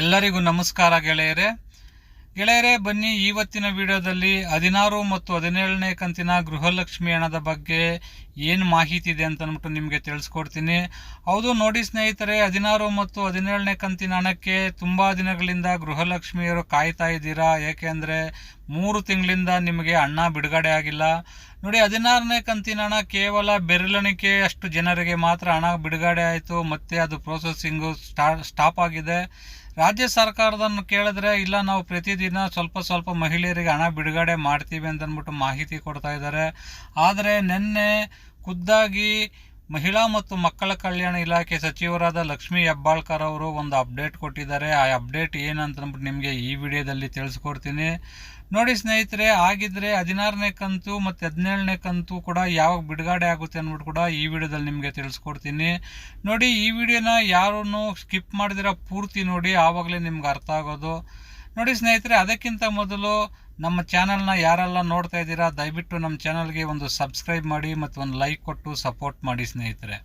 ಎಲ್ಲರಿಗೂ ನಮಸ್ಕಾರ ಗೆಳೆಯರೇ. ಗೆಳೆಯರೇ ಬನ್ನಿ ಇವತ್ತಿನ ವಿಡಿಯೋದಲ್ಲಿ ಹದಿನಾರು ಮತ್ತು ಹದಿನೇಳನೇ ಕಂತಿನ ಗೃಹಲಕ್ಷ್ಮಿ ಹಣದ ಬಗ್ಗೆ ಏನು ಮಾಹಿತಿ ಇದೆ ಅಂತ ಅಂದ್ಬಿಟ್ಟು ನಿಮಗೆ ತಿಳಿಸ್ಕೊಡ್ತೀನಿ. ಹೌದು, ನೋಡಿ ಸ್ನೇಹಿತರೆ, ಹದಿನಾರು ಮತ್ತು ಹದಿನೇಳನೇ ಕಂತಿನ ಹಣಕ್ಕೆ ತುಂಬ ದಿನಗಳಿಂದ ಗೃಹಲಕ್ಷ್ಮಿಯರು ಕಾಯ್ತಾ ಇದ್ದೀರಾ? ಏಕೆಂದರೆ ಮೂರು ತಿಂಗಳಿಂದ ನಿಮಗೆ ಹಣ ಬಿಡುಗಡೆ ಆಗಿಲ್ಲ. ನೋಡಿ, ಹದಿನಾರನೇ ಕಂತಿನ ಹಣ ಕೇವಲ ಬೆರಳಿಕೆ ಅಷ್ಟು ಜನರಿಗೆ ಮಾತ್ರ ಹಣ ಬಿಡುಗಡೆ ಆಯಿತು. ಮತ್ತೆ ಅದು ಪ್ರೊಸೆಸಿಂಗು ಸ್ಟಾ ಸ್ಟಾಪ್ ಆಗಿದೆ. ರಾಜ್ಯ ಸರ್ಕಾರದನ್ನು ಕೇಳಿದ್ರೆ, ಇಲ್ಲ, ನಾವು ಪ್ರತಿದಿನ ಸ್ವಲ್ಪ ಸ್ವಲ್ಪ ಮಹಿಳೆಯರಿಗೆ ಹಣ ಬಿಡುಗಡೆ ಮಾಡ್ತೀವಿ ಅಂತಂದ್ಬಿಟ್ಟು ಮಾಹಿತಿ ಕೊಡ್ತಾ ಇದ್ದಾರೆ. ಆದರೆ, ನಿನ್ನೆ ಖುದ್ದಾಗಿ ಮಹಿಳಾ ಮತ್ತು ಮಕ್ಕಳ ಕಲ್ಯಾಣ ಇಲಾಖೆ ಸಚಿವರಾದ ಲಕ್ಷ್ಮೀ ಹೆಬ್ಬಾಳ್ಕರ್ ಅವರು ಒಂದು ಅಪ್ಡೇಟ್ ಕೊಟ್ಟಿದ್ದಾರೆ. ಆ ಅಪ್ಡೇಟ್ ಏನಂತ ಅಂದ್ಬಿಟ್ಟು ನಿಮಗೆ ಈ ವಿಡಿಯೋದಲ್ಲಿ ತಿಳಿಸ್ಕೊಡ್ತೀನಿ. ನೋಡಿ ಸ್ನೇಹಿತರೆ, ಆಗಿದ್ರೆ ಹದಿನಾರನೇ ಕಂತು ಮತ್ತು ಹದಿನೇಳನೇ ಕಂತು ಕೂಡ ಯಾವಾಗ ಬಿಡುಗಡೆ ಆಗುತ್ತೆ ಅಂದ್ಬಿಟ್ಟು ಕೂಡ ಈ ವಿಡಿಯೋದಲ್ಲಿ ನಿಮಗೆ ತಿಳಿಸ್ಕೊಡ್ತೀನಿ. ನೋಡಿ, ಈ ವಿಡಿಯೋನ ಯಾರೂ ಸ್ಕಿಪ್ ಮಾಡಿದಿರ ಪೂರ್ತಿ ನೋಡಿ, ಆವಾಗಲೇ ನಿಮ್ಗೆ ಅರ್ಥ ಆಗೋದು. ನೋಡಿ ಸ್ನೇಹಿತರೆ, ಅದಕ್ಕಿಂತ ಮೊದಲು ನಮ್ಮ ಚಾನಲ್ನ ಯಾರೆಲ್ಲ ನೋಡ್ತಾ ಇದ್ದೀರಾ, ದಯವಿಟ್ಟು ನಮ್ಮ ಚಾನಲ್ಗೆ ಒಂದು ಸಬ್ಸ್ಕ್ರೈಬ್ ಮಾಡಿ ಮತ್ತು ಒಂದು ಲೈಕ್ ಕೊಟ್ಟು ಸಪೋರ್ಟ್ ಮಾಡಿ ಸ್ನೇಹಿತರೆ.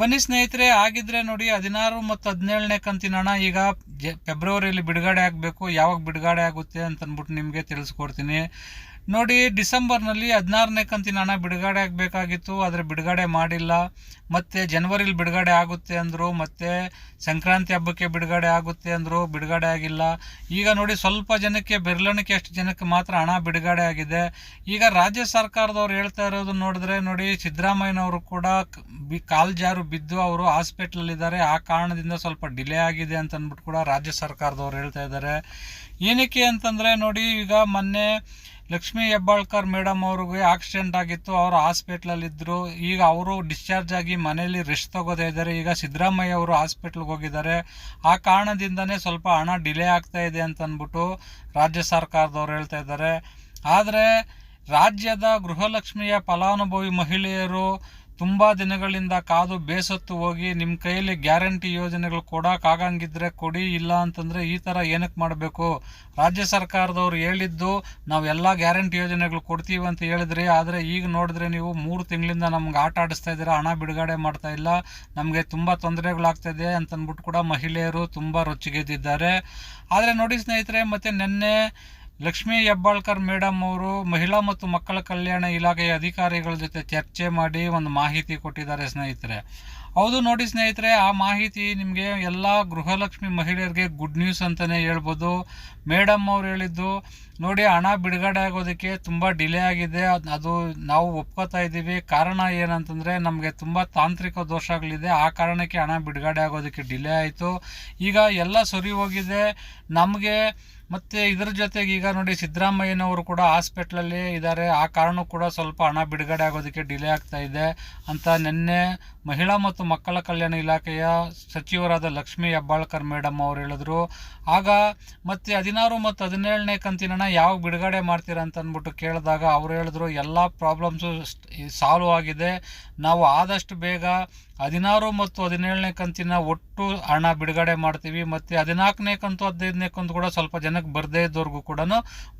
ಬನ್ನಿ ಸ್ನೇಹಿತರೆ, ಆಗಿದ್ರೆ ನೋಡಿ ಹದಿನಾರು ಮತ್ತು ಹದಿನೇಳನೇ ಕಂತಿನ ಹಣ ಈಗ ಜ, ಫೆಬ್ರವರಿಯಲ್ಲಿ ಬಿಡುಗಡೆ ಆಗಬೇಕು. ಯಾವಾಗ ಬಿಡುಗಡೆ ಆಗುತ್ತೆ ಅಂತಂದ್ಬಿಟ್ಟು ನಿಮಗೆ ತಿಳಿಸ್ಕೊಡ್ತೀನಿ. ನೋಡಿ, ಡಿಸೆಂಬರ್ನಲ್ಲಿ ಹದಿನಾರನೇ ಕಂತಿನ ಹಣ ಬಿಡುಗಡೆ ಆಗಬೇಕಾಗಿತ್ತು, ಆದರೆ ಬಿಡುಗಡೆ ಮಾಡಿಲ್ಲ. ಮತ್ತು ಜನವರಿಲಿ ಬಿಡುಗಡೆ ಆಗುತ್ತೆ ಅಂದರು, ಮತ್ತು ಸಂಕ್ರಾಂತಿ ಹಬ್ಬಕ್ಕೆ ಬಿಡುಗಡೆ ಆಗುತ್ತೆ ಅಂದರು, ಬಿಡುಗಡೆ ಆಗಿಲ್ಲ. ಈಗ ನೋಡಿ, ಸ್ವಲ್ಪ ಜನಕ್ಕೆ ಬೆರಳಿಕೆ ಅಷ್ಟು ಜನಕ್ಕೆ ಮಾತ್ರ ಹಣ ಬಿಡುಗಡೆ ಆಗಿದೆ. ಈಗ ರಾಜ್ಯ ಸರ್ಕಾರದವ್ರು ಹೇಳ್ತಾ ಇರೋದು ನೋಡಿದ್ರೆ ನೋಡಿ, ಸಿದ್ದರಾಮಯ್ಯನವರು ಕೂಡ ಬಿ, ಕಾಲು ಜಾರು ಬಿದ್ದು ಅವರು ಹಾಸ್ಪಿಟ್ಲಲ್ಲಿದ್ದಾರೆ. ಆ ಕಾರಣದಿಂದ ಸ್ವಲ್ಪ ಡಿಲೇ ಆಗಿದೆ ಅಂತ ಅಂದ್ಬಿಟ್ಟು ಕೂಡ ರಾಜ್ಯ ಸರ್ಕಾರದವ್ರು ಹೇಳ್ತಾ ಇದ್ದಾರೆ. ಏನಕ್ಕೆ ಅಂತಂದರೆ ನೋಡಿ, ಈಗ ಮೊನ್ನೆ ಲಕ್ಷ್ಮೀ ಹೆಬ್ಬಾಳ್ಕರ್ ಮೇಡಮ್ ಅವ್ರಿಗೆ ಆಕ್ಸಿಡೆಂಟ್ ಆಗಿತ್ತು, ಅವರು ಹಾಸ್ಪಿಟ್ಲಲ್ಲಿದ್ದರು ಈಗ ಅವರು ಡಿಸ್ಚಾರ್ಜ್ ಆಗಿ ಮನೆಯಲ್ಲಿ ರೆಸ್ಟ್ ತಗೋತಾ ಇದ್ದಾರೆ. ಈಗ ಸಿದ್ದರಾಮಯ್ಯ ಅವರು ಹಾಸ್ಪಿಟ್ಲ್ಗೆ ಹೋಗಿದ್ದಾರೆ. ಆ ಕಾರಣದಿಂದನೇ ಸ್ವಲ್ಪ ಹಣ ಡಿಲೇ ಆಗ್ತಾ ಇದೆ ಅಂತ ಅಂದ್ಬಿಟ್ಟು ರಾಜ್ಯ ಸರ್ಕಾರದವ್ರು ಹೇಳ್ತಾ ಇದ್ದಾರೆ. ಆದರೆ ರಾಜ್ಯದ ಗೃಹಲಕ್ಷ್ಮಿಯ ಫಲಾನುಭವಿ ಮಹಿಳೆಯರು ತುಂಬ ದಿನಗಳಿಂದ ಕಾದು ಬೇಸತ್ತು ಹೋಗಿ ನಿಮ್ಮ ಕೈಯಲ್ಲಿ ಗ್ಯಾರಂಟಿ ಯೋಜನೆಗಳು ಕೊಡೋಕ್ಕಾಗಂಗಿದ್ರೆ ಕೊಡಿ, ಇಲ್ಲ ಅಂತಂದರೆ ಈ ಥರ ಏನಕ್ಕೆ ಮಾಡಬೇಕು? ರಾಜ್ಯ ಸರ್ಕಾರದವ್ರು ಹೇಳಿದ್ದು ನಾವು ಎಲ್ಲ ಗ್ಯಾರಂಟಿ ಯೋಜನೆಗಳು ಕೊಡ್ತೀವಿ ಅಂತ ಹೇಳಿದ್ರಿ. ಆದರೆ ಈಗ ನೋಡಿದ್ರೆ ನೀವು ಮೂರು ತಿಂಗಳಿಂದ ನಮ್ಗೆ ಆಟ ಆಡಿಸ್ತಾ ಇದ್ದೀರಾ, ಹಣ ಬಿಡುಗಡೆ ಮಾಡ್ತಾ ಇಲ್ಲ, ನಮಗೆ ತುಂಬ ತೊಂದರೆಗಳಾಗ್ತಾಯಿದೆ ಅಂತಂದ್ಬಿಟ್ಟು ಕೂಡ ಮಹಿಳೆಯರು ತುಂಬ ರೊಚ್ಚಿಗೆದ್ದಿದ್ದಾರೆ. ಆದರೆ ನೋಡಿ ಸ್ನೇಹಿತರೆ, ಮತ್ತು ನಿನ್ನೆ ಲಕ್ಷ್ಮೀ ಹೆಬ್ಬಾಳ್ಕರ್ ಮೇಡಮ್ ಅವರು ಮಹಿಳಾ ಮತ್ತು ಮಕ್ಕಳ ಕಲ್ಯಾಣ ಇಲಾಖೆಯ ಅಧಿಕಾರಿಗಳ ಜೊತೆ ಚರ್ಚೆ ಮಾಡಿ ಒಂದು ಮಾಹಿತಿ ಕೊಟ್ಟಿದ್ದಾರೆ ಸ್ನೇಹಿತರೆ. ಹೌದು ನೋಡಿ ಸ್ನೇಹಿತರೆ, ಆ ಮಾಹಿತಿ ನಿಮಗೆ ಎಲ್ಲ ಗೃಹಲಕ್ಷ್ಮಿ ಮಹಿಳೆಯರಿಗೆ ಗುಡ್ ನ್ಯೂಸ್ ಅಂತಲೇ ಹೇಳ್ಬೋದು. ಮೇಡಮ್ ಅವ್ರು ಹೇಳಿದ್ದು, ನೋಡಿ ಹಣ ಬಿಡುಗಡೆ ಆಗೋದಕ್ಕೆ ತುಂಬ ಡಿಲೇ ಆಗಿದೆ. ಅದು ನಾವು ಒಪ್ಕೋತಾ ಇದ್ದೀವಿ. ಕಾರಣ ಏನಂತಂದರೆ, ನಮಗೆ ತುಂಬ ತಾಂತ್ರಿಕ ದೋಷಗಳಿದೆ. ಆ ಕಾರಣಕ್ಕೆ ಹಣ ಬಿಡುಗಡೆ ಆಗೋದಕ್ಕೆ ಡಿಲೇ ಆಯಿತು. ಈಗ ಎಲ್ಲ ಸರಿ ಹೋಗಿದೆ. ನಮಗೆ ಮತ್ತು ಇದರ ಜೊತೆಗೆ ಈಗ ನೋಡಿ ಸಿದ್ದರಾಮಯ್ಯನವರು ಕೂಡ ಹಾಸ್ಪಿಟ್ಲಲ್ಲಿ ಇದ್ದಾರೆ. ಆ ಕಾರಣ ಕೂಡ ಸ್ವಲ್ಪ ಹಣ ಬಿಡುಗಡೆ ಆಗೋದಕ್ಕೆ ಡಿಲೇ ಆಗ್ತಾ ಇದೆ ಅಂತ ನಿನ್ನೆ ಮಹಿಳಾ ಮತ್ತು ಮಕ್ಕಳ ಕಲ್ಯಾಣ ಇಲಾಖೆಯ ಸಚಿವರಾದ ಲಕ್ಷ್ಮೀ ಹೆಬ್ಬಾಳ್ಕರ್ ಮೇಡಮ್ ಅವರು ಹೇಳಿದ್ರು. ಆಗ ಮತ್ತು ಹದಿನಾರು ಮತ್ತು ಹದಿನೇಳನೇ ಕಂತಿನ ಯಾವಾಗ ಬಿಡುಗಡೆ ಮಾಡ್ತೀರಾ ಅಂತ ಅಂದ್ಬಿಟ್ಟು ಕೇಳಿದಾಗ ಅವರು ಹೇಳಿದ್ರು, ಎಲ್ಲ ಪ್ರಾಬ್ಲಮ್ಸು ಸಾಲ್ವ್ ಆಗಿದೆ. ನಾವು ಆದಷ್ಟು ಬೇಗ ಹದಿನಾರು ಮತ್ತು ಹದಿನೇಳನೇ ಕಂತಿನ ಒಟ್ಟು ಹಣ ಬಿಡುಗಡೆ ಮಾಡ್ತೀವಿ. ಮತ್ತು ಹದಿನಾಲ್ಕನೇ ಕಂತು, ಹದಿನೈದನೇ ಕಂತು ಕೂಡ ಸ್ವಲ್ಪ ಜನಕ್ಕೆ ಬರದೇ ಇದ್ದವ್ರಿಗೂ ಕೂಡ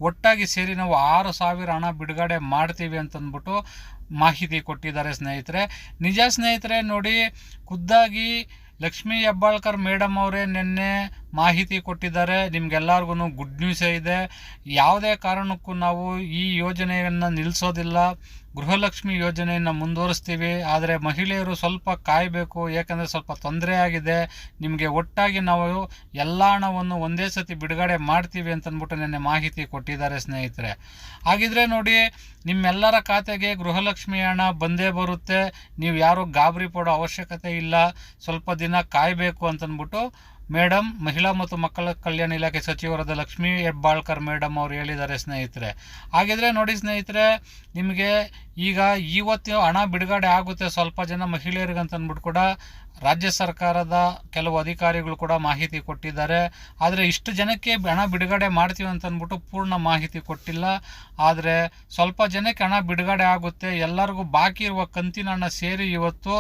ಒಟ್ಟಾಗಿ ಸೇರಿ ನಾವು ಆರು ಸಾವಿರ ಹಣ ಬಿಡುಗಡೆ ಮಾಡ್ತೀವಿ ಅಂತಂದ್ಬಿಟ್ಟು ಮಾಹಿತಿ ಕೊಟ್ಟಿದ್ದಾರೆ ಸ್ನೇಹಿತರೆ. ನಿಜ ಸ್ನೇಹಿತರೆ, ನೋಡಿ ಖುದ್ದಾಗಿ ಲಕ್ಷ್ಮೀ ಹೆಬ್ಬಾಳ್ಕರ್ ಮೇಡಮ್ ಅವರೇ ನಿನ್ನೆ ಮಾಹಿತಿ ಕೊಟ್ಟಿದ್ದಾರೆ. ನಿಮ್ಗೆಲ್ಲರಿಗೂ ಗುಡ್ ನ್ಯೂಸೇ ಇದೆ. ಯಾವುದೇ ಕಾರಣಕ್ಕೂ ನಾವು ಈ ಯೋಜನೆಯನ್ನು ನಿಲ್ಲಿಸೋದಿಲ್ಲ ಗೃಹಲಕ್ಷ್ಮಿ ಯೋಜನೆಯನ್ನು ಮುಂದುವರಿಸ್ತೀವಿ. ಆದರೆ ಮಹಿಳೆಯರು ಸ್ವಲ್ಪ ಕಾಯಬೇಕು. ಏಕೆಂದರೆ ಸ್ವಲ್ಪ ತೊಂದರೆ ಆಗಿದೆ. ನಿಮಗೆ ಒಟ್ಟಾಗಿ ನಾವು ಎಲ್ಲ ಹಣವನ್ನು ಒಂದೇ ಸತಿ ಬಿಡುಗಡೆ ಮಾಡ್ತೀವಿ ಅಂತಂದ್ಬಿಟ್ಟು ನಿನ್ನೆ ಮಾಹಿತಿ ಕೊಟ್ಟಿದ್ದಾರೆ ಸ್ನೇಹಿತರೆ. ಹಾಗಿದ್ರೆ ನೋಡಿ, ನಿಮ್ಮೆಲ್ಲರ ಖಾತೆಗೆ ಗೃಹಲಕ್ಷ್ಮಿ ಹಣ ಬಂದೇ ಬರುತ್ತೆ. ನೀವು ಯಾರೂ ಗಾಬರಿ ಪಡೋ ಅವಶ್ಯಕತೆ ಇಲ್ಲ. ಸ್ವಲ್ಪ ದಿನ ಕಾಯಬೇಕು ಅಂತಂದ್ಬಿಟ್ಟು ಮೇಡಮ್ ಮಹಿಳಾ ಮತ್ತು ಮಕ್ಕಳ ಕಲ್ಯಾಣ ಇಲಾಖೆ ಸಚಿವರಾದ ಲಕ್ಷ್ಮೀ ಹೆಬ್ಬಾಳ್ಕರ್ ಮೇಡಮ್ ಅವರು ಹೇಳಿದ್ದಾರೆ, ಸ್ನೇಹಿತರೆ. ಹಾಗಿದ್ರೆ ನೋಡಿ ಸ್ನೇಹಿತರೆ, ನಿಮಗೆ ಈಗ ಇವತ್ತು ಹಣ ಬಿಡುಗಡೆ ಆಗುತ್ತೆ. ಸ್ವಲ್ಪ ಜನ ಮಹಿಳೆಯರಿಗಂತ ಅಂದ್ಬಿಟ್ಟು ಕೂಡ ರಾಜ್ಯ ಸರ್ಕಾರದ ಕೆಲವು ಅಧಿಕಾರಿಗಳು ಕೂಡ ಮಾಹಿತಿ ಕೊಟ್ಟಿದ್ದಾರೆ. ಆದರೆ ಇಷ್ಟು ಜನಕ್ಕೆ ಹಣ ಬಿಡುಗಡೆ ಮಾಡ್ತೀವಿ ಅಂತ ಅಂದ್ಬಿಟ್ಟು ಪೂರ್ಣ ಮಾಹಿತಿ ಕೊಟ್ಟಿಲ್ಲ. ಆದರೆ ಸ್ವಲ್ಪ ಜನಕ್ಕೆ ಹಣ ಬಿಡುಗಡೆ ಆಗುತ್ತೆ. ಎಲ್ಲರಿಗೂ ಬಾಕಿ ಇರುವ ಕಂತಿನ ಹಣ ಸೇರಿ ಇವತ್ತು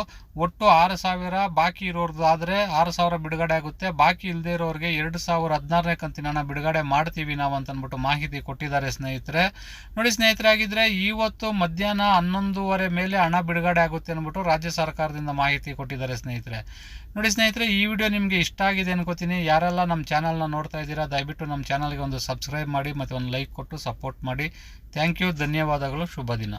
ಒಟ್ಟು ಆರು ಸಾವಿರ ಬಾಕಿ ಇರೋರ್ದು ಆದರೆ ಆರು ಸಾವಿರ ಬಿಡುಗಡೆ ಆಗುತ್ತೆ. ಬಾಕಿ ಇಲ್ಲದೇ ಇರೋರಿಗೆ ಎರಡು ಸಾವಿರ ಹದಿನಾರನೇ ಕಂತಿನ ಹಣ ಬಿಡುಗಡೆ ಮಾಡ್ತೀವಿ ನಾವು ಅಂತ ಅಂದ್ಬಿಟ್ಟು ಮಾಹಿತಿ ಕೊಟ್ಟಿದ್ದಾರೆ ಸ್ನೇಹಿತರೆ. ನೋಡಿ ಸ್ನೇಹಿತರೆ, ಆಗಿದ್ರೆ ಇವತ್ತು ಮಧ್ಯಾಹ್ನ ದಿನ ಹನ್ನೊಂದೂವರೆ ಮೇಲೆ ಹಣ ಬಿಡುಗಡೆ ಆಗುತ್ತೆ ಅಂದ್ಬಿಟ್ಟು ರಾಜ್ಯ ಸರ್ಕಾರದಿಂದ ಮಾಹಿತಿ ಕೊಟ್ಟಿದ್ದಾರೆ ಸ್ನೇಹಿತರೆ. ನೋಡಿ ಸ್ನೇಹಿತರೆ, ಈ ವಿಡಿಯೋ ನಿಮಗೆ ಇಷ್ಟ ಆಗಿದೆ ಅನ್ಕೋತೀನಿ. ಯಾರೆಲ್ಲ ನಮ್ಮ ಚಾನಲ್ನ ನೋಡ್ತಾ ಇದ್ದೀರಾ, ದಯವಿಟ್ಟು ನಮ್ಮ ಚಾನಲ್ಗೆ ಒಂದು ಸಬ್ಸ್ಕ್ರೈಬ್ ಮಾಡಿ ಮತ್ತು ಒಂದು ಲೈಕ್ ಕೊಟ್ಟು ಸಪೋರ್ಟ್ ಮಾಡಿ. ಥ್ಯಾಂಕ್ ಯು, ಧನ್ಯವಾದಗಳು, ಶುಭ ದಿನ.